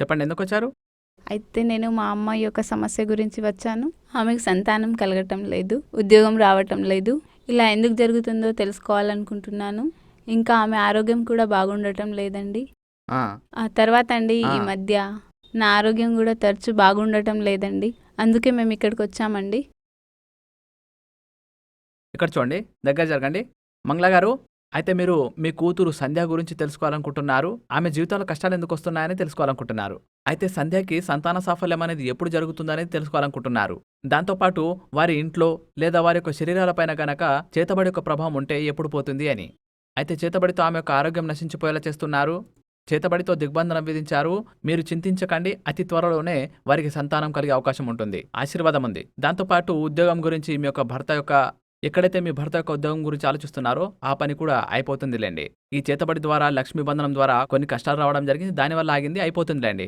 చెప్పండి ఎందుకు వచ్చారు? అయితే నేను మా అమ్మ యొక్క సమస్య గురించి వచ్చాను. ఆమెకు సంతానం కలగటం లేదు ఉద్యోగం రావటం లేదు. ఇలా ఎందుకు జరుగుతుందో తెలుసుకోవాలనుకుంటున్నాను. ఇంకా ఆమె ఆరోగ్యం కూడా బాగుండటం లేదండి. ఆ, తర్వాత అండి ఈ. మధ్య నా ఆరోగ్యం కూడా తరచు బాగుండటం లేదండి. అందుకే మేము ఇక్కడికి వచ్చామండి. ఇక్కడ చూడండి దగ్గర జరగండి. మంగళ గారు అయితే మీరు మీ కూతురు సంధ్య గురించి తెలుసుకోవాలనుకుంటున్నారు. ఆమె జీవితంలో కష్టాలు ఎందుకు వస్తున్నాయని తెలుసుకోవాలనుకుంటున్నారు. అయితే సంధ్యకి సంతాన సాఫల్యం అనేది ఎప్పుడు జరుగుతుందనేది తెలుసుకోవాలనుకుంటున్నారు. దాంతోపాటు వారి ఇంట్లో లేదా వారి యొక్క శరీరాలపైన గనక చేతబడి యొక్క ప్రభావం ఉంటే ఎప్పుడు పోతుంది అని. అయితే చేతబడితో ఆమె యొక్క ఆరోగ్యం నశించిపోయేలా చేస్తున్నారు. చేతబడితో దిగ్బంధనం విధించారు. మీరు చింతించకండి. అతి త్వరలోనే వారికి సంతానం కలిగే అవకాశం ఉంటుంది. ఆశీర్వాదం ఉంది. దాంతోపాటు ఉద్యోగం గురించి మీ యొక్క భర్త యొక్క ఎక్కడైతే మీ భర్త యొక్క ఉద్యోగం గురించి ఆలోచిస్తున్నారో ఆ పని కూడా అయిపోతుందిలేండి. ఈ చేతబడి ద్వారా లక్ష్మీ బంధనం ద్వారా కొన్ని కష్టాలు రావడం జరిగింది దానివల్ల ఆగింది అయిపోతుందిలేండి.